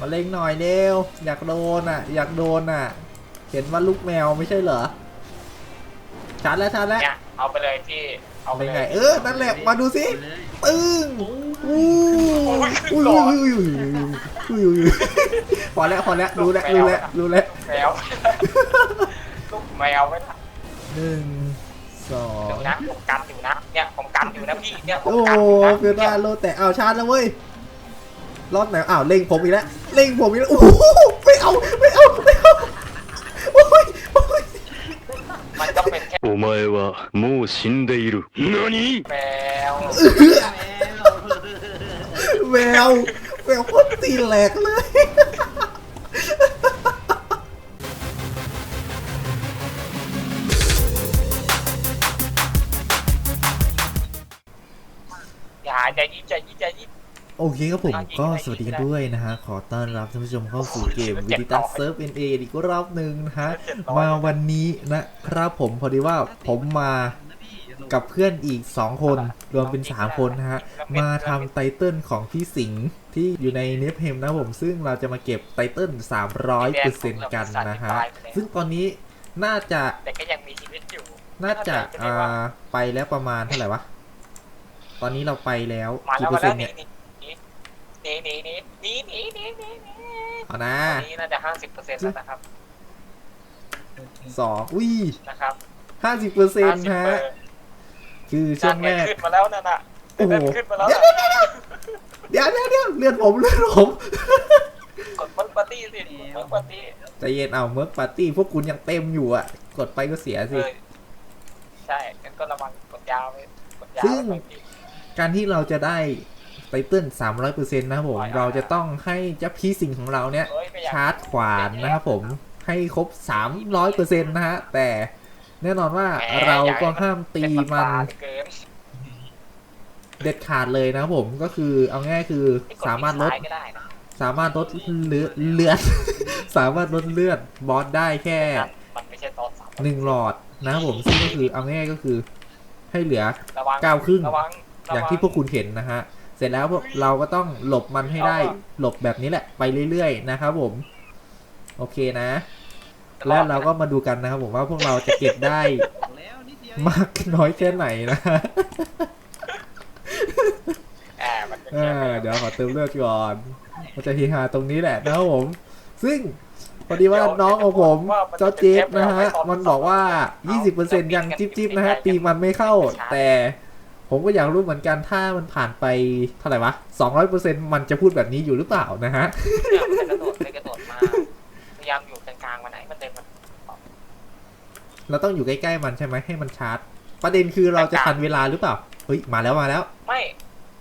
มาเล็งหน่อยเร็วอยากโดนอะ อยากโดนอะ เห็นว่าลูกแมวไม่ใช่เหรอชาร์จแล้วชาร์จแล้วเนี่ยเอาไปเลยพี่เอาไปเป็นเลไงยเออนั่นแหละมาดูสิเลยตึ้งอู้โอ้ยขึ้อุ้นยก่อนอุ้ยอุ้ยอุ้ยอุ้ยอุ้ยพอแล้วพอแล้วรู้แล้วรู้แล้วรู้แล้วแมวลูกแมวไม่ได้หนึ่งสองเดี๋ยวนะผมกันอยู่นะเนี่ยผมกันอยู่นะพี่เนี่ยผมโอ้กันอยู่นะเฟียร่าโลแต่เอาชาร์จแล้วเว้ย รอดไหนอ้าวเล็งผมอีกแล้วเล็งผมอีกแล้วโอ้โหไม่เอาไม่เอาไม่เอาโอ้ยโอ้ย มันก็เป็นแค่ お前はもう死んでいる。何 แมว แมวแมวโคตรตีแหลกเลย อย่าใจยิ้มใจยิ้มใจยิ้ม ม โอเคครับผมอะยิงก็ได้สวัสดีกันยิงได้ด้วยนะฮะ ขอต้อนรับท่านผู้ชมเข้าสู่เกมโอ้โหวิดิตัสเจ็บต่อเซิร์ฟเอ็นเออีกรอบหนึ่งนะฮะเจ็บต่อมาวันนี้นะครับผมพอดีว่าผมมากับเพื่อนอีก 2 คน รวมเป็น 3 คนนะฮะ มาทำไตเติลของพี่สิงห์ที่อยู่ในเนฟเฮมนะผม ซึ่งเราจะมาเก็บไตเติล300%กันนะฮะ ซึ่งตอนนี้น่าจะแต่ก็ยังมีชีวิตอยู่น่าจะอ่าอ่าไปแล้วประมาณเท่าไหร่วะ ตอนนี้เราไปแล้วมากี่แล้วเปอมาร์เซ็แล้นว ต์นี่เนี่ยนี่นี่นี่นี่นี่นี่นี่นี่นี่เอานะอันนี้น่าจะห้าสิบเปอร์เซ็นต์แล้วนะครับสองอุ้ยนะครับห้าสิบเปอร์เซ็นต์50%ฮะ คือช่วงแรกขึ้นมาแล้วนั่นน่ะโอ้โหขึ้นมาแล้วเดี๋ยวเดี๋ยวเดี๋ยวเลือดผมเลือดผมกดเบิร์กปาร์ตี้สิเบิร์กปาร์ตี้ใจเย็นเอาเมิร์กปาร์ตี้พวกคุณยังเต็มอยู่อะ กดไปก็เสียเอสิ อใช่งั้นก็ระวังกดยาวไปกดยาวซึ่ง ไปพี่การที่เราจะได้ ไตเติ้ลสามร้อยเปอร์เซ็นต์นะครับผมอ่าเราจะต้องให้เจ้าพี่สิงห์ของเราเนี่ยเฮ้ยไม่อยากชาร์จขวานนะครับผมให้ครบสามร้อยเปอร์เซ็นต์นะฮะ แต่แน่นอนว่าแหมเราอยากให้ก็ห้ามตีเป็นมันปลาเหลือเกินเด็ดขาดเลยนะครับผมก็คือเอาง่ายๆคือไกดสามารถลดซ้ยก็ได้นะสามารถลดเลือดเลือด สามารถลดเลือดบอสได้แค่มันไม่ใช่ตอนสามหนึ่งหลอดนะครับผมซึ่งก็คือเอาง่ายๆก็คือให้เหลือระวังเก้าครึ่งระวังระวัอย่างที่พวกคุณเห็นนะฮะ เสร็จแล้วพวกเราก็ต้องหลบมันให้ได้เอาอะหลบแบบนี้แหละไปเรื่อยๆนะครับผม โอเคนะ แล้วเราก็มาดูกันนะครับผมว่าพวกเราจะเก็บได้แล้วนิดเดียวมากน้อยแค่ไหนนะแหมมันเป็นเอแค่อเดี๋ยวขอเติมเลือดก่อนมันจะเฮฮาตรงนี้แหละนะครับผม ซึ่งพอดีว่าน้องของผมเจ้าเจฟนะฮะ มันบอกว่า 20%ยังจิ๊บจิ๊บๆนะฮะ ตีมันไม่เข้าแต่ ผมก็อยากรู้เหมือนกันถ้ามันผ่านไปเท่าไหร่วะ200%มันจะพูดแบบนี้อยู่หรือเปล่านะฮะเนี่ยมันจะกระโดดไปกระโดดมาพยายามอยู่กลางๆมาไหนมันเดินมันเราต้องอยู่ใกล้ๆมันใช่ไหมให้มันชาร์จ ประเด็นคือเราจะทันเวลาหรือเปล่าเฮ้ยมาแล้วมาแล้ว ไม่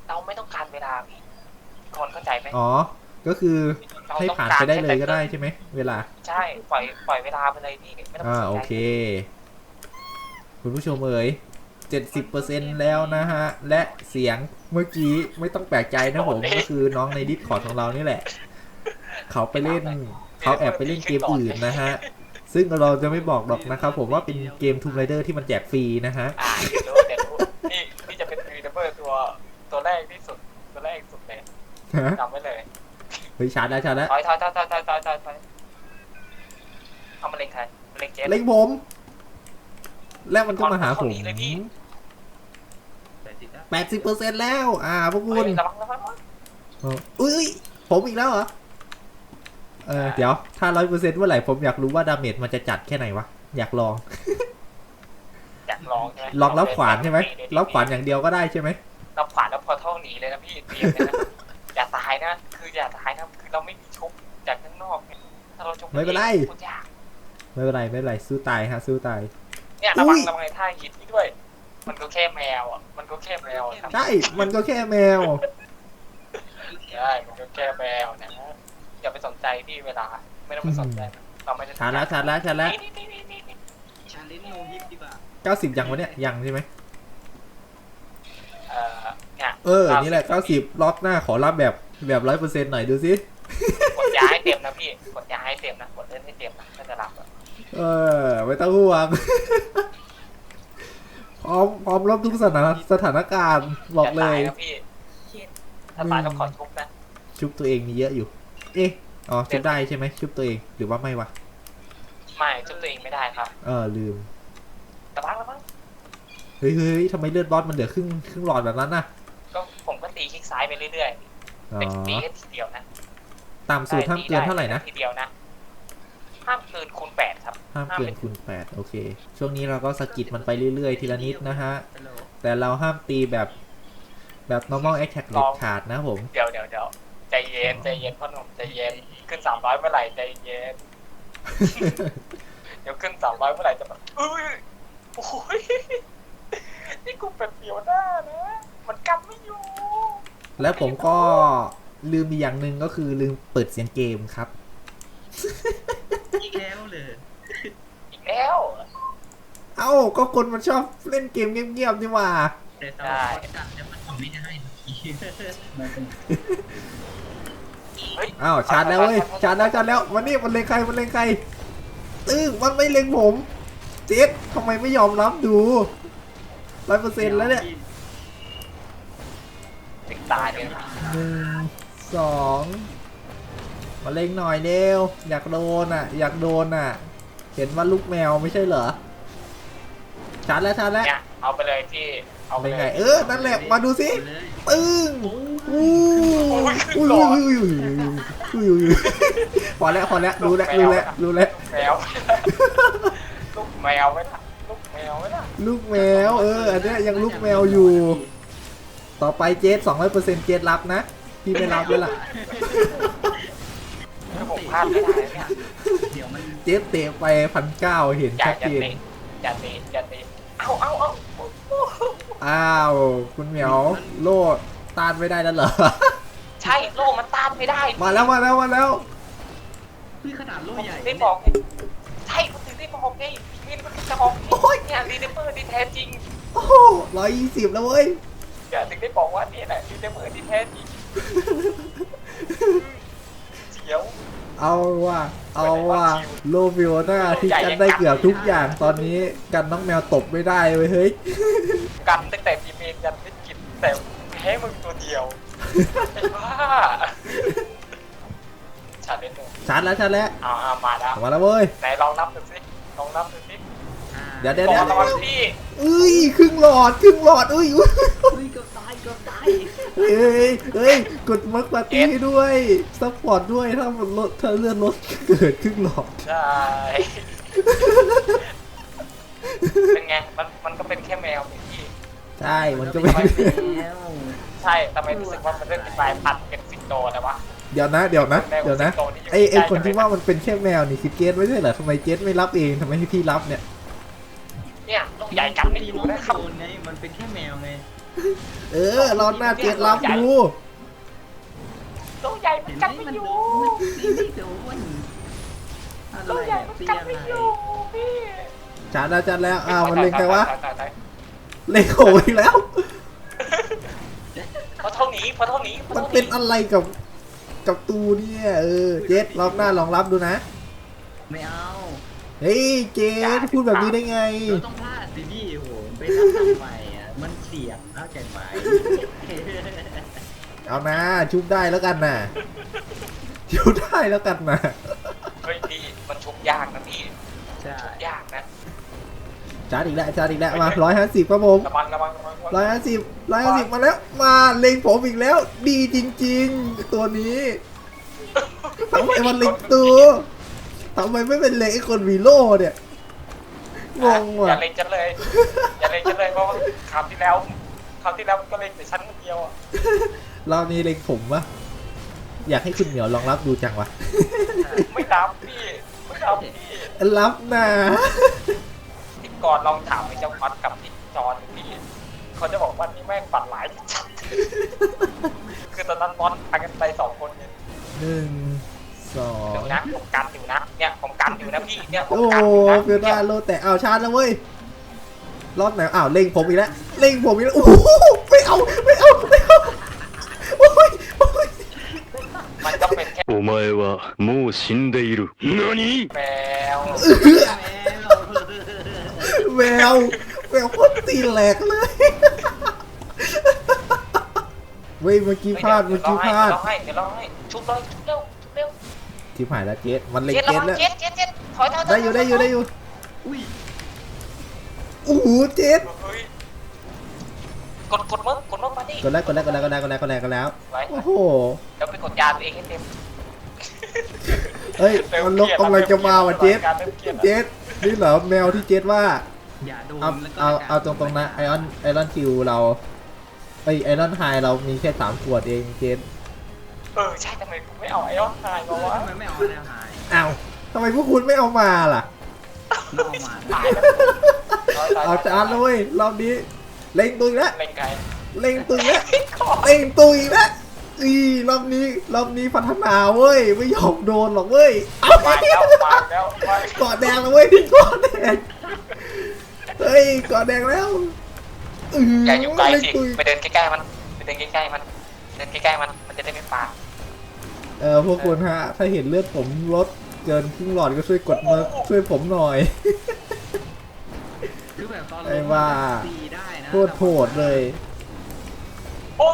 เราไม่ต้องการเวลาพี่คนเข้าใจไหมอ๋อ ก็คือเราให้ต้องผ่านการไปได้เลยแค่ก็ได้ใช่ไหมเวลา ใช่ปล่อยปล่อยเวลาไปเลยพี่ไม่ต้องอ่าสนใจโอเค คุณผู้ชมเอ๋ย 70%แล้วนะฮะ และเสียงเมื่อกี้ไม่ต้องแปลกใจนะผมก็คือน้องในดิสคอร์ดของเรานี่แหละ เขาไปเล่นเขาแอบไปเล่นเกมอื่นนะฮะ ซึ่งเราจะไม่บอกหรอกนะครับผมว่าเป็นเกมทูมไรเดอร์ที่มันแจกฟรีนะฮะอ่านี่นี่จะเป็นฟรีเดเบอร์ตัวตัวแรกที่สุดตัวแรกสุดเลยจำไว้เลยเฮ้ยชาร์จแล้วชาร์จแล้วถอยถอยถอยถอยถอยถอยถอยเอามาเล็งใครมาเล็งเจ๊เล็งผม แล้วมันก็มาหาผมเอาหนีเลยพี่แปดสิบแล้ว80%แล้ว อ่า พวกคุเฮ้ณยระวังระวังระวังเอออุ้ยอุ้ยผมอีกแล้วเหรอ เออ เดี๋ยว ถ้าร้อยเปอร์เซ็นต์เมื่อไหร่ผมอยากรู้ว่าดาเมจมันจะจัดแค่ไหนวะ อยากลอง อยากลองใช่ไหมลองรับขวานใช่ไหมรับขวานอย่างเดียวก็ได้ใช่ไหมรับขวานแล้วพอเท่าหนีเลยนะพี่เตรียมเลยนะอย่าตายนะ คืออย่าตายนะ คือเราไม่มีชุบจากข้างนอกเนี่ยถ้าเราชุบไม่เป็นไรโคตรยากไม่เป็นไร ไม่เป็นไร สู้ตายฮะ สู้ตาย เนี่ยระวังอุ้ย ระวังไอ้ท่าหินนี่ด้วย มันก็แค่แมวอะ มันก็แค่แมวอะครับใช่ มันก็แค่แมว ใช่มันก็แค่แมวนะอย่าไปสนใจที่เวลา ไม่ต้องไปสนใจนะเราไม่ได้ชาร์จแล้วชาร์จแล้วชาร์จแล้วนี่นี่นี่นี่นี่ชาเลนจ์โนฮิปดีกว่าเก้าสิบยังวะเนี่ย ยังใช่ไหม เอ่อเนี่ยเออ นี่แหละเก้าสิบรอบหน้าขอรับแบบแบบร้อยเปอร์เซ็นต์หน่อยดูสิ กดยาให้เต็มนะพี่ กดยาให้เต็มนะ กดเล่นให้เต็มนะถ้าจะรับอะ เออไม่ต้องห่วงพร้อมพร้อมรับทุกสถานสถานการณ์บอกเลายตายนะพี่ถ้าตายต้องขอชุบนะชุบตัวเองมีเยอะอยู่ เอ๊ะอ๋อชุบได้ใช่ไหมชุบตัวเองหรือว่าไม่วะไม่ชุบตัวเองไม่ได้ครับเออลืมแต่บ้างแล้วมั้งเฮ้ยเฮ้ยทำไมเลือดบอสมันเหลือครึ่งครึ่งหลอดแบบนั้นน่ะก็ผมก็ตีคลิกซ้ายไปเรื่อยอ๋ๆอเป็นตีแค่ทีเดียวนะต่ำสุดห้ามเกินเท่าไหร่นะ ทีเดียวนะ ห้ามเกินคูณแปดครับห้ามเกินคูณแปดโอเค ช่วงนี้เราก็สะกิดมันไปเรื่อยๆ ทีละนิดนะฮะฮัลโหลแต่เราห้ามตีแบบแบบ normal attack เด็ดขาดนะผม เดี๋ยวเดี๋ยวเดี๋ยวใจเย็นใจเย็นพ่อหนุ่มใจเย็นขึ้นสามร้อยเมื่อไหร่ใจเย็น เดี๋ยวขึ้นสามร้อยเมื่อไหร่จะแบบเอ้ยโอ้ยนี่กูเป็นเปียวหน้านะมันกำไม่อยู่ แล้วผมก็ลืมอีกอย่างหนึ่งก็คือลืมเปิดเสียงเกมครับอีก แล้วเลยอีกแล้วเอ้าก็คนมันชอบเล่นเกมเงียบๆนี่หว่า แต่สำหรับคนกัดเนี่ยมันทำไม่ได้มันเป็นเฮ้ยอ้าวชาร์จแล้วเว้ยชาร์จแล้วชาร์จแล้วมันนี่มันเล็งใครมันเล็งใครตึ้งมันไม่เล็งผมเจ๊ดทำไมไม่ยอมรับดูร้อยเปอร์เซ็นต์แล้วเนี่ยถึงตายเลยนะหนึ่งสอง มาเล็งหน่อยเร็วอยากโดนอะ อยากโดนอะ เห็นว่าลูกแมวไม่ใช่เหรอชาร์จแล้วชาร์จแล้วเนี่ยเอาไปเลยพี่เอาไปเป็นเลไงยเออนั่นแหละมาดูสิเลยตึ้งโอ้อู้โอ้ยขึ้นอุ้ยหลอดอุ้ยอุ้ยอุ้ยอุ้ยอุ้ยพอแล้วพอแล้วรู้แล้วรู้แล้วรู้แล้วแมวลูกแมวไว้ละลูกแมวไว้ละลูกแมวเอออันเนี้ยยังลูกแมวอยู่ ต่อไปเจสสองร้อยเปอร์เซ็นต์เจสรับนะพี่ไม่รับด้วยล่ะ ถ้าผมพลาดไม่ได้เนี่ยเดี๋ยวมันเจสเตะไปพันเก้าเห็นอย่าชัดอย่าเจนเตะอย่าเตะอย่าเตะเอาเอาเอาอ้าว คุณเหมียวโลดต้านไม่ได้แล้วเหรอ ใช่โล่มันต้านไม่ได้ มาแล้วมาแล้วมาแล้วพี่ขนาดโล่ผมใหญ่ถึงได้บอกไงใช่ผมถึงได้บอกไงมีนมันถึงจะบอกไงโอ้ยเนี่ยรีเดเมอร์ที่แท้จริง โอ้โหร้อยยี่สิบแล้วเว้ยเนี่ยถึงได้บอกว่านี่แหละรีเดเมอร์ที่แท้จริงเสียว เอาว่าเอาว่าโลฟิโอน่าที่กันได้เกือบทุกอย่างตอนนี้กันน้องแมวตบไม่ได้เว้ยเฮ้ยกันตั้งแต่พีเมนยันพิกิจแต่แพ้มึงตัวเดียวไอ้บ้าชาเลนจ์หนึ่งชาร์จแล้วชาร์จแล้วเอาเอามาแล้วมาแล้วเว้ยไหนลองนับดูสิลองนับดูสิอ่าเดี๋ยวเดี๋ยวบอเดี๋ยวกระวังพี่อุ้ยครึ่งหลอดครึ่งหลอดอุ้ยอุ้ยเฮ้ยเกือบตายเกือบตายเฮ้ยเฮ้ย กดมักปาร์ตี้ให้ด้วย ซัพพอร์ตด้วย ถ้ามันลดถ้าเลื่อนลดเกิดครึ่งหลอดใช่ เป็นไง มันมันก็เป็นแค่แมวนี่พี่ ใช่ มันก็ไม่ แล้วใช่ทำไมรู้สึกว่ามันเรื่องกลายพันธุ์เป็นสิงโตแต่ว่า เดี๋ยวนะ เดี๋ยวนะแมวเดี๋ยวนะสิงโตนี่อยู่ไอไอใกล้คนกันที่เลยว่ามันเป็นแค่แมวนี่คือเจสไม่ใช่เหรอทำไมเจสไม่รับเองทำไมให้พี่รับเนี่ย เนี่ยลูกใหญ่กันไม่อยู่นะครับโดนไงมันเป็นแค่แมวไง เออรอหน้าเจสรับดูลูกใหญ่มันเห็นไหมกันไม่มันอโดยู่นมันตีไม่โดนอะไรลูกใหญ่อะมันตีกันอะไรไม่อยู่พี่จัดแล้วจัดแล้วอ้าวมันเล็งใครวะตายตายตายเล็งโขอีกแล้วเพราะเท่านี้เพราะเท่านี้พราะมันท่าเป็นอะไรกับกับตูเนี่ยเออเจสรอบหน้าลองรับดูนะ ไม่เอาเฮ้ยเจสพูดแบบนี้ได้ไงเราต้องพลาดสิพี่โอ้โหไปทำทำไมอะ มันเสี่ยงเข้าใจไหมเอานะชุบได้แล้วกันนะชุบได้แล้วกันนะเฮ้ยพี่มันชุบยากนะพี่ใช่ยากนะชาร์จอีกแล้วชาร์จอีกแล้วมาร้อยห้าสิบครับผมระวังระวังระวังระวังร้อยห้าสิบร้อยห้าสิบมาแล้ว มาเล็งผมอีกแล้ว ดีจริง ๆ ตัวนี้ทำไมมันเล็งตัวทำไมไม่เป็นเล็งไอ้คนวีโร่เนี่ย งงอย่าว่ะเล็งจันเลย อย่าเล็งจันเลยเพราะว่าคราวที่แล้วคราวที่แล้วมันก็เล็งแต่ชั้นคนเดียวอะรอบนี้เล็งผมวะอยากให้คุณเหมียวลองรับดูจังวะไม่รับพี่ไม่รับพี่รับนะที่ก่อนลองถามไอ้เจ้าคอสกับพี่จอนพี่เขาจะบอกว่านี่แม่งฝันหลายจัดคือตอนนั้นบอสพากันไปสองคนเนี่ยหนึ่ง สอง เดี๋ยวนะผมกันอยู่นะเนี่ยผมกันอยู่นะพี่เนี่ยผม โอ้ กันอยู่นะ เฟีย เนี่ ดาย โลแต่เอาชาร์จแล้วเว้ยรอบไหนอ้าวเล็งผมอีกแล้วเล็งผมอีกแล้วโอ้โหไม่เอาไม่เอาไม่เอาโอ้ยโอ้ย มันก็เป็นแค่ お前はもう死んでいる。何 แมว แมว แมวแมวโคตรตีแหลกเลยเว้ยเมื่อกี้พลาดเมื่อกี้พลาด เดี๋ยวเราให้เดี๋ยวเราให้ชุบเลยชุบเร็ว ชุบเร็วชิบหายแล้วเจสมันเล็งเจ็ดเจระสวังแล้วเจ็ดเจ็ดเจ็ดถอยถอยถได้อยู่ได้อยู่ได้อยู่อุ้ยโอ้โหเจสเฮ้ยกดกดมึงกดมึงมาดิกดแล้วกดแล้วกดแล้วกดแล้วกดแล้วกดแล้วกดแล้วไว้โอ้โหเดี๋ยวไปกดยาตัวเองให้เต็มเฮ้ยมันลกกำลังจะมาว่ะเจสการเริ่มเครียดเจอะสนี่เหรอแมวที่เจสว่า อย่าโดนเอาแล้วก็เอาเอาตรงๆนะไอออนไอรอนคิวเราไอไอรอนไฮเรามีแค่สามขวดเองเจส เออใช่ทำไมกูไม่เอาไอออนไฮมาวะทำไมไม่เอาแนวหายอ้าวทำไมพวกคุณไม่เอามาล่ะ นอกมาตายแล้วถอยถยเอาจานเลยเว้ยรอบนี้ เล็งตุยแล้วเล่นไงเล็งตุยแล้วเล็งตุยแล้วอีรอบนี้รอบนี้พัฒนาเว้ยไม่ยอมโดนหรอกเว้ยเอาไปมาแล้วมาแล้วมาเกาะแดงแล้วเว้ยเกาะแดงเฮ้ยเกาะแดงแล้วอื้อหือย่าอยู่ใกล้สิเงตุยไปเดินใกล้ๆมันไปเดินใกล้ๆมันเดินใกล้ๆมันมันจะได้ไม่ปาด เออพวกคุณฮะ ถ้าเห็นเลือดผมลดเกินครึ่งหลอดก็ช่วยกดมาช่วยผมหน่อย คือแบบตอนไอ้ว่าตีได้นะโคตรโหดเลย โอ้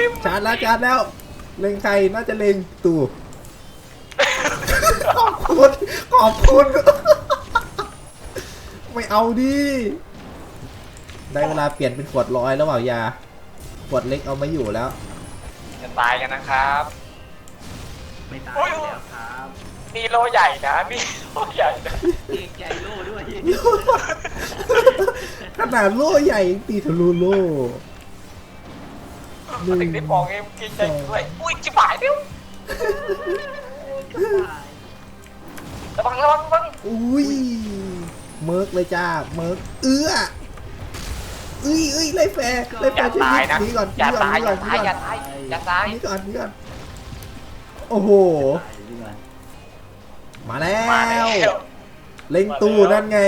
ยชาร์จแล้วชาร์จแล้ว เล็งใครน่าจะเล็งตู่ขอบคุณขอบคุณ ไม่เอาดิ ได้เวลาเปลี่ยนเป็นขวดร้อยแล้วเปล่ายา ขวดเล็กเอาไม่อยู่แล้ว จะตายกันนะครับ ไม่ตายโอ้ยแล้วครับนี่โลใหญ่นะนี่โลใหญ่นะเกรงใจโล่ด้วยขนาดโล่ใหญ่ยังตีทะลุโล่หมันนึ่ถึงงได้บอกเองกินใจด้วยอุ้ยจิ๋หายเร็วระวังระวังระวังอุ้ยเมิร์กเลยจ้าเมิร์กเอื้อเอ้ยเอ้ยไล่แฟร์ไล่แฟอย่าร์ช่วยตายนะหนีก่อนหอย่านีก่อนตายหนีอก่อย่านหนีตายก่ออนย่าตายอย่าตายหนีก่อนหนีก่อน โอ้โหตายด้วยมาแล้มาแล้ววเล็งตู้นั่นไง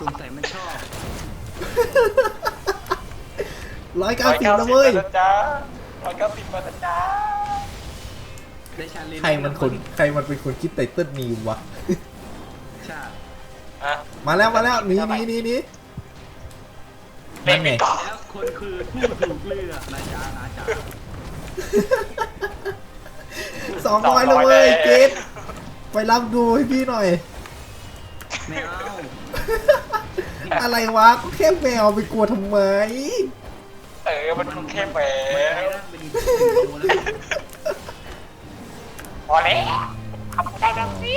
สงสัยมันชอบร้อยเก้าสิบแล้วเว้ยนะจ๊ะร้อยเก้าสิบมาแล้วจ้าได้ชาเลนจ์ใครมันคนใครมันเป็นคนคิดไตเติ้ลนีมวะใช่อะมาแล้วมาแล้วหนีหนีหนีหนีเล่นไปก่อนแล้วคนคือผู้ถูกเลือกนะจ๊ะนะจ๊ะ สองร้อยแล้วเว้ยเกตไปรับดูให้พี่หน่อย ไม่เอาอะไรวะก็แค่แมวไปกลัวทำไม เออมันแค่แหวไม่วได้เป็นอีกตัวแล้วพอแล้วทำได้แล้วสิ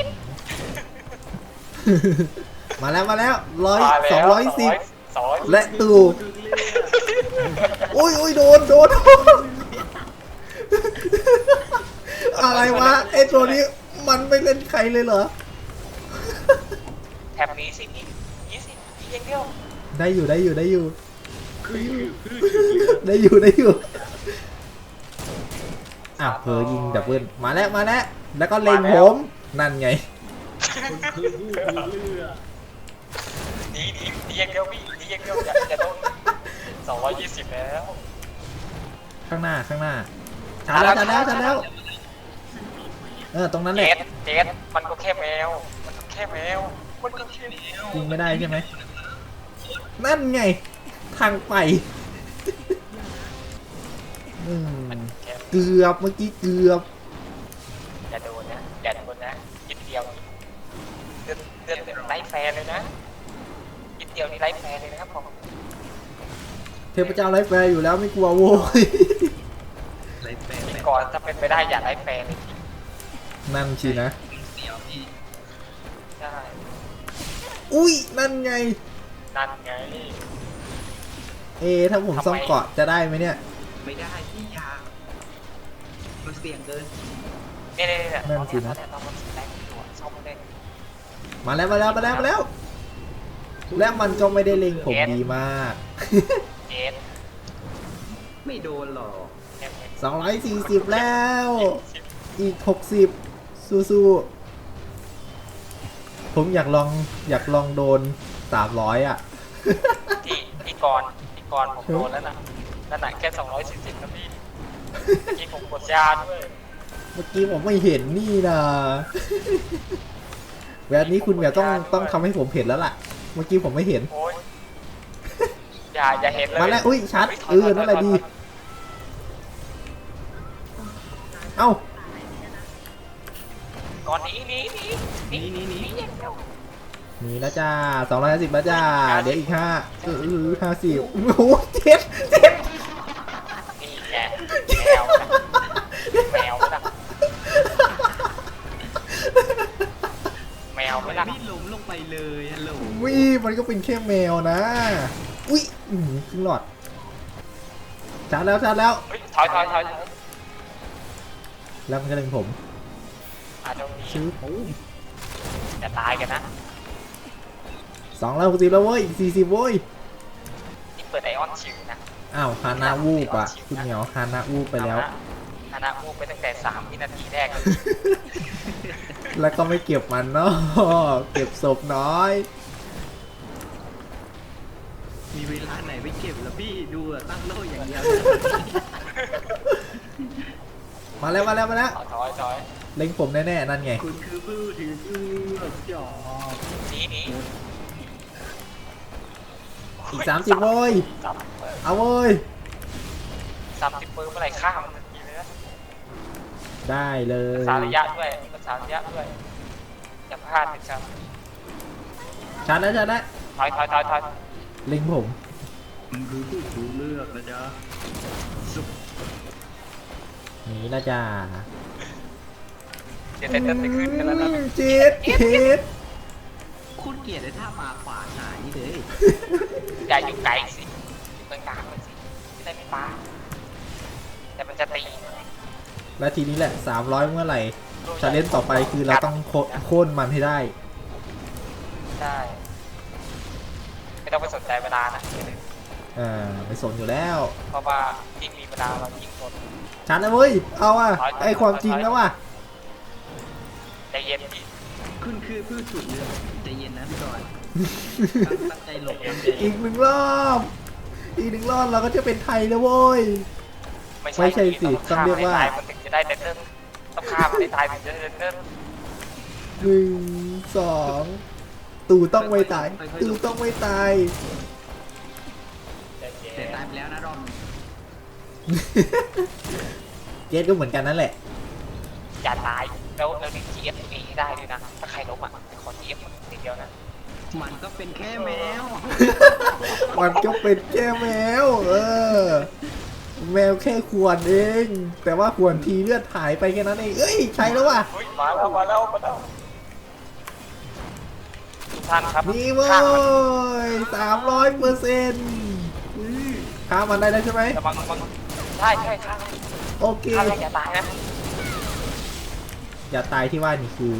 มาแล้วมาแล้วร้อยมาแล้วสองร้อยสิบสองร้อยและตู่ถูกเลือกอุ้ยอุ้ยโดนโดน อะไรวะไอตัวนี้มันไม่เล่นใครเลยเหรอ แถบนี้สินี่ยี่สิบยี่อย่างเดียวได้อยู่ได้อยู่ได้อยู่คือคือคือถูกเลือกได้อยู่ได้อยู่อ้าวเพอยิงดับเบิลมาแล้วมาแล้วแล้วก็เล็งผมนั่นไงคนคือผู้ถูกเลือกหนีหนีหนีอย่างเดียวพี่หนีอย่างเดียวอย่าอย่าโดนสองร้อยยี่สิบแล้วข้างหน้าข้างหน้าชาร์จแล้วชาร์จแล้วชาร์จแล้ว เออตรงนั้นแหเจละสเจสมันก็แค่แมว มันก็แค่แมว มันก็แค่แมวยิงไม่ได้ใช่ไหมนั่นไง ทางไปอืมแค่เกือบเมื่อกี้เกือบ อย่าโดนนะอย่าโดนนะนิดเดียวเดือนเดือนไร้แฟนเลยนะนิดเดียวนี่ไร้แฟนเลยนะครับผมเทพเจ้าไร้แฟร์อยู่แล้วไม่กลัวโว้ยไรแปลพี่กก่อนถ้าเป็นไปได้อย่าไร้แฟนเลยพี่ นั่นสินะเสียวพี่ใช่อุ้ยนั่นไง นั่นไง เอะถ้าผมซ่อมเกาะจะได้ไหมเนี่ย ไม่ได้พี่ยามันเสี่ยงเกินเนี่ยเนี่ยเนี่ยนั่นสินะ ตอเรามันแรงอยู่อะซ่อมไม่ได้มาแล้วมาแล้วมาแล้วมาแล้ว แล้วมันก็ไม่ได้เล็งผมดีมากเจสไม่โดนหรอกแค่แค่240แล้วสิบอีก60 สู้ๆผมอยากลองอยากลองโดน300อะ ที่ที่ก่อนที่ก่อนผมโดนแล้วนะนั่นน่ะแค่สองร้อยสี่สิบนะพี่เมื่อกี้ผมกดยาด้วยเมื่อกี้ผมไม่เห็นนี่นะแบบนี้คุณแบบต้องต้องทำให้ผมเห็นแล้วล่ะ เมื่อกี้ผมไม่เห็น โอ้ยอย่าอย่าเห็นเลยมาแล้วอุ้ยชัดฮ้ยถเออนั่นแหละดี เอ้า ก่อนหนี้นี้นี้หนี่นี่นี่มีแล้วจ้าสองร้อยห้าสิบแล้วจ้า เดี๋ยวอีกห้าเออห้าสิบโอ้โหเจ็ดเจ็ดนี่แกแมวนะแมวนะแมวไม่ละพี่หลุมลงไปเลยฮัลโหลวิมันก็เป็นแค่แมวนะอุ้ยอื้อหือครึ่งหลอดชาร์จแล้วชาร์จแล้วเฮ้ยถอยถอยถอยถอยแล้วมันก็เล็งผม อาจจะมีชื้อจะตายกันนะสองร้อยหกสิบแล้วเว้ยอีกสี่สิบเว้ยนี่เปิดไอออนชิวนะอ้าวฮานาวูบอะคุณเหมียวฮานาวูบไปแล้วฮานะมูกไปตั้งแต่สามวินาทีแรกเลยแล้วก็ไม่เก็บมันเนาะเก็บศพน้อย มีเวลาไหนไปเก็บแล้วพี่ดูอะตั้งโล่อย่างเดียวมาแล้วมาแล้วมาแล้วถอยถอย เล็งผมแน่ๆนั่นไง คุณคือผู้ถือเอื้อจอบหนีหนีอีกสามสิบเว้ยสามเอาเว้ย สามสิบปืนเมื่อไหร่ฆ่ามันทันทีเลยนะได้เลยรักษาระยะด้วยรักษาระยะด้วยอย่าพลาดนะครับชาร์จแล้วชาร์จแล้วถอยถอยถอยถอยเล็งผมคุณคือผู้ถือเลือกนะจ๊ะสุกหนีนะจ้า เดี๋ยวเต้นเต้นไปขึ้นกันแล้วนะอืมเจ็ดเจ็ดคุณเกลียดไอ้ท่าปลาขวานหายนี่เลยอย่าอยู่ไกลสิอยู่ตรงกลางเลยสิไม่ได้ไม่ปาแต่มันจะตีและทีนี้แหละสามร้อยเมื่อไหร่ชาเลนต่อไปคือเราต้องโคโค่นมันให้ได้ ใช่ไม่ต้องไปสนใจเวลานะเออไม่สนอยู่แล้ว เพราะว่ายิ่งมีเวลาเรายิ่งสนชาร์จแล้วเว้ย เอาอะถอยถอยไอความจริงแล้วว่ะ ใจเย็นดิคุณคือผู้ถือเลือกใจเย็นนะพี่ก่อนตั้งใจหลบตั้งใจอีกหนึ่งรอบ อีกหนึ่งรอบเราก็จะเป็นไทยแล้วเว้ย ไม่ใช่สิต้องเรียกว่าตมันถึงจะได้เต้นต้องฆ่ามันให้ตายถึงจะได้เต้นหนึ่งสองตู่ต้องไม่ตาย ตู่ต้องไม่ตาย ใจเย็แต่นตายไปแล้วนะรอบนี้เกตก็เหมือนกันนั่นแหละ อย่าตาย แล้วแล้วนี่จีเอฟเอได้ด้วยนะถ้าใครล้มอะขอจีเอฟทีเดียวนะมันก็เป็นแค่แมว มันก็เป็นแค่แมว เออ แมวแค่ขวนเอง แต่ว่าขวนทีเลือดหายไปแค่นั้นเองเอ้ยใช่แล้วว่ะ เฮ้ยมาแล้วมาแล้วมาแล้วทุกท่านครับนี่เว้ฆ่ามันยสามร้อยเปอร์เซ็นต์ฆ่ามันได้แล้วใช่ไหม ระวังระวังใช่ใช่ฆ่ามันโอเค ฆ่ามันอย่าตายนะ อย่าตายที่ว่านี่คือ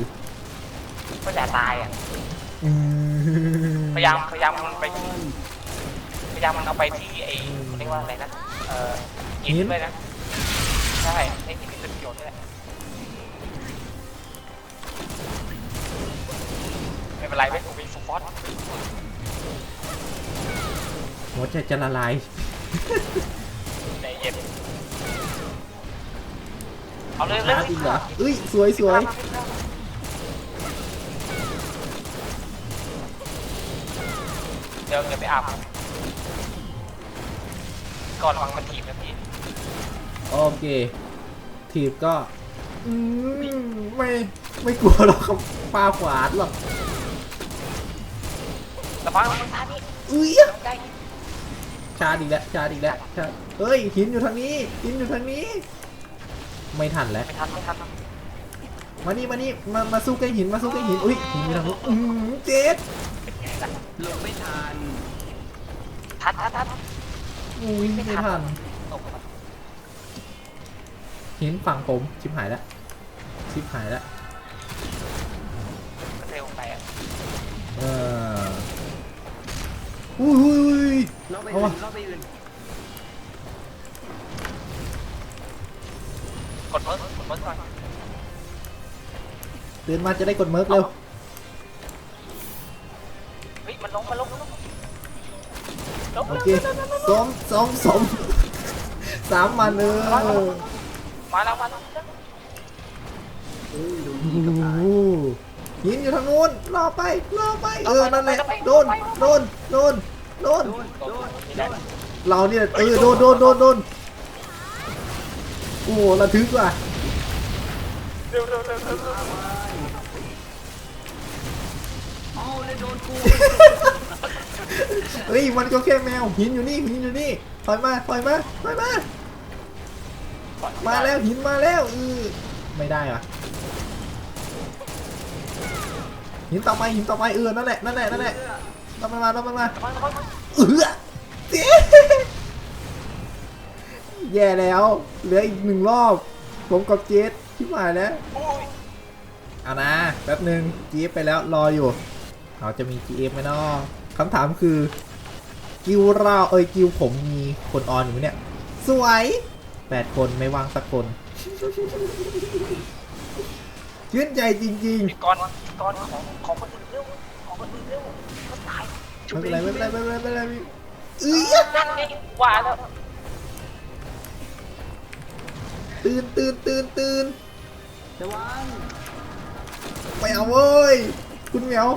ก็อย่าตายอะอืมพยายามพยายามมันไปพยายามมันเอาไปที่ไอ้เขาเรียกว่าอะไรนะเอ่อหินด้วยนะใช่ไอ้หินนี่เป็นประโยชน์ด้วยแหละไม่เป็นไรไม่ถูกมีฟูฟอสหัวใจจะละลายใจเย็น เอาเลยเลชายร์จอีกเหรอเอ้ยสวยสวยเดี๋ยวเดี๋ยวไปอาบก่อนวางมันถีบนะพี่โอเคทีบก็อืมไม่ไม่กลัวหรอกครับปลาขวานหรอกระวังมันท่านี้เอ้ยได้ชาร์จอีกแล้วชาร์จอีกแล้วชาร์จเฮ้ยหินอยู่ทางนี้หินอยู่ทางนี้ ไม่ทันแล้ว ไม่ทันไม่ทันมานี่มานี่มามาสู้ใกล้หินมาสู้ใกล้หินอุ้ยหินอยู่ทางนู้นอืมเจ็ดเป็นไงล่ะหลบไม่ทันทันทันทันอุ้ยไม่ทันตกมาหินฝั่งผมชิบหายแล้วชิบหายแล้วเร็วไปอะเอออุ้ยอุ้ยอุ้ยรอบไปเอาอื่วะนรอบไปอื่น เดินมาจะได้กดเมิร์กเร็วเฮ้ยมันลงมันลงมันลงลงโอเคสมสมสมสามมันเออมาแล้วมาแล้วเอ้ยดูโอ้ดีกับโหตายหินอยู่ทางนู้นรอไปรอไปเออนั่นแหละโดนโดนโดนโดนโดนโดโดนนนี่โดได้นเราเนี่ยเออโดนโดนโดนโดนโอ้โหระทึกว่ะ เร็วเร็วเร็วเร็วเร็วเอาเลยโดนกูเฮ้ยมันก็แค่แมวหินอยู่นี่หินอยู่นี่ถอยมาถอยมาถอยมามาแล้วหินมาแล้วอือไม่ได้ว่ะหินต่อไปหินต่อไปเออนั่นแหละนั่นแหละนั่นแหละต้อมันมาต้อมันมามามามาเออเจ๊แย่แล้วเหลืออีกหนึ่งรอบ ผมกับเจสที่หมายแล้วอุ้ยเอานะแป๊บหนึ่ง GF ไปแล้วรออยู่เราจะมี GF ไหมเนาะคำถามคือ กิวเราเอ้ยกิวผมมีคนออนอยู่ไหมเนี่ย สวยแปดคนไม่ว่างสักคนชื่นใจจริงพี่กรณ์พี่กรณ์ของของคนอื่นเร็วของคนอื่นเร็วมันตายๆไม่เป็นไรไม่เป็นไรไม่เป็นไรไม่เป็นไรเอ้ย นั่นไงว่าแล้ว ตื่นตื่นตื่นตื่นระวังไม่เอาเว้ย คุณเหมียว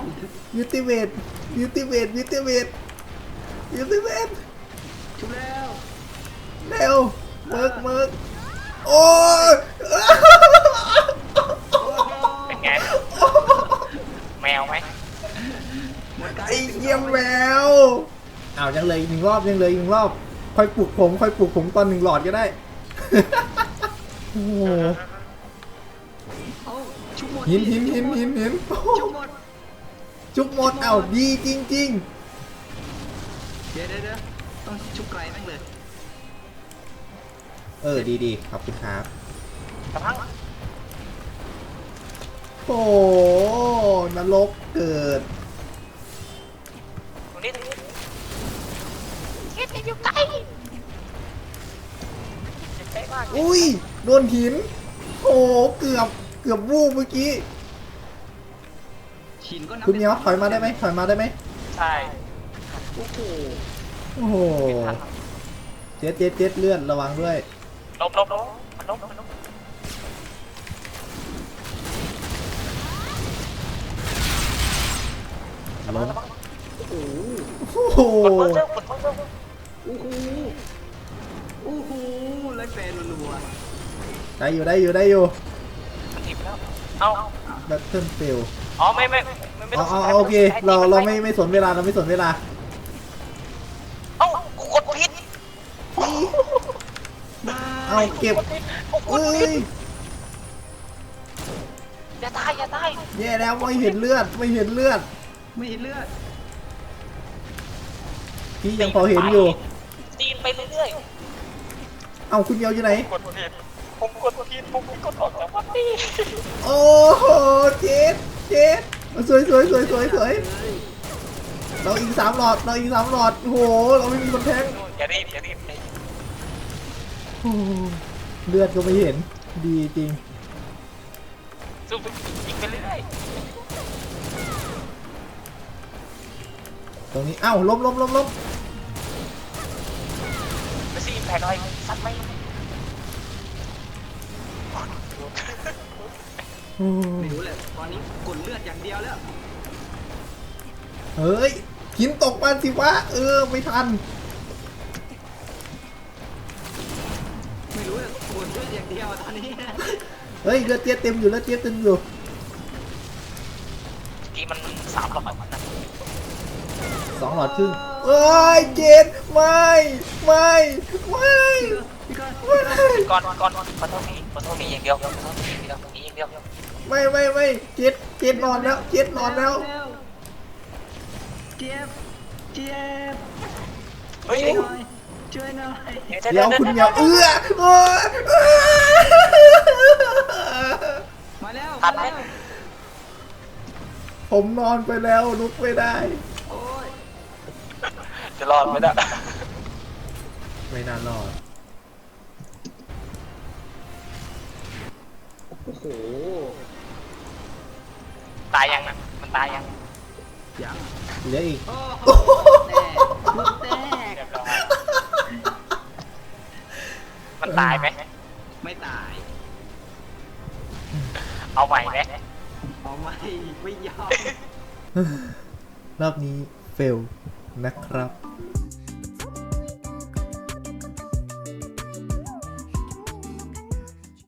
บิวตี้เวทบิวตี้เวทบิวตี้เวทบิวตี้เวทชุบแล้วเร็วเมิกเมิกโอ้ยเป็นไงแมวไหมหมดกันไอ้เยี่ยมแมวอ้าวยังเลยอีกหนึ่งรอบยังเลยอีกหนึ่งรอบค่อยปลุกผมค่อยปลุกผมตอนหนึ่งหลอดก็ได้ โอ้โหเอาชุบหมดหินหินหินหินหินโอ้โหชุบหมดจุกหมดอ้าวดีจริงเดี๋ยวเดี๋ยวเดี๋ยวต้องชุบไกลแม่งเลยๆเออดีดีขอบคุณครับกระทั่งโอ้โหนรกเกิดตรงนี้ตรงนี้คิดจะอยู่ใกล้อยู่ใกล้มากอุ้ย โดนหิน โอ้โหเกือบ เกือบวูบเมื่อกี้ ชินก็นับคุณเหมียวถอยมาได้ไหมถอยมาได้ไหมใช่โอ้โหโอ้โหเจ็ดเจ็ดเจ็ดเลื่อนระวังด้วย ลบลบลบมันลบมันลบล้มโอ้โหโอ้โห กดเบอร์เซอร์กดเบอร์เซอร์โอ้โหโอ้โหแล้วแฟนรัว ได้อยู่ได้อยู่ได้อยู่มันถีบไปแล้วเอาแบตเทิลเฟลอ๋อไม่ไม่ไม่ไม่เอาต้องเอาเอาโอเคเราเราไม่ไม่สนเวลาเราไม่สนเวลาเอ้ากูกดผิดๆมาเอาเก็บกดผิดกูกดเอ้ผิดยอย่าตายอย่าตายแย่แล้วไม่เห็นเลือดไม่เห็นเลือดไม่เห็นเลือดพี่ยังพอเห็นอยู่ตีนไปเรื่อยเอาคุณเหมียวอยู่ไหนๆกดผิด ผมกดผิดผมกดออกจากวัดนี่โอ้โหเจ็ดเจ็ดสวยสวยสวยสวยสวยเฮ้ยเราอีกสามหลอดเราอีกสามหลอดโอ้โหเราไม่มีคนแทงอย่ารีบอย่ารีบโอ้โหเลือดก็ไม่เห็นดีจริงสู้ยิงไปเรื่อยตรงนี้เอ้าล้มล้มล้มล้มไปสิแผลหน่อยสัตว์ไหม ไม่รู้แหละตอนนี้กดเลือดอย่างเดียวแล้วเฮ้ยหินตกมาสิวะเออไม่ทัน ไม่รู้แหละกดเลือดอย่างเดียวตอนนี้เฮ้ยเลือดเจี๊ยบเต็มอยู่เลือดเจี๊ยบเต็มอยู่กี่มันสามหลอดมันนะสองหลอดครึ่งเอ้ยเจนไม่ไม่ไม่พี่ก้อนไม่ก่อนก่อนมันต้องมีมันต้องมีอย่างเดียวมันต้องมีอย่างเดียวมีอย่างเดียว ไม่ไม่ไม่เจ็ดเจ็ดนอนแล้วเจ็ดนอนแล้วเจี๊ยบเจี๊ยบเฮ้ยช่วยหน่อยช่วยหน่อยเดี๋ยวคุณเหมียวเอื้อโอ้ยมาแล้วตัมาดไหมแล้วผมนอนไปแล้วลุกไม่ได้โอ้ยจะรอดไหมเนี่ยไม่น่ารอดโอ้โห เหลืออีก โอ้โหแตกลูกแตกเรียบร้อยมันตายไหม ไม่ตายเอาใหม่ไหมเอาไม่ไม่ยอม รอบนี้เฟลนะครับ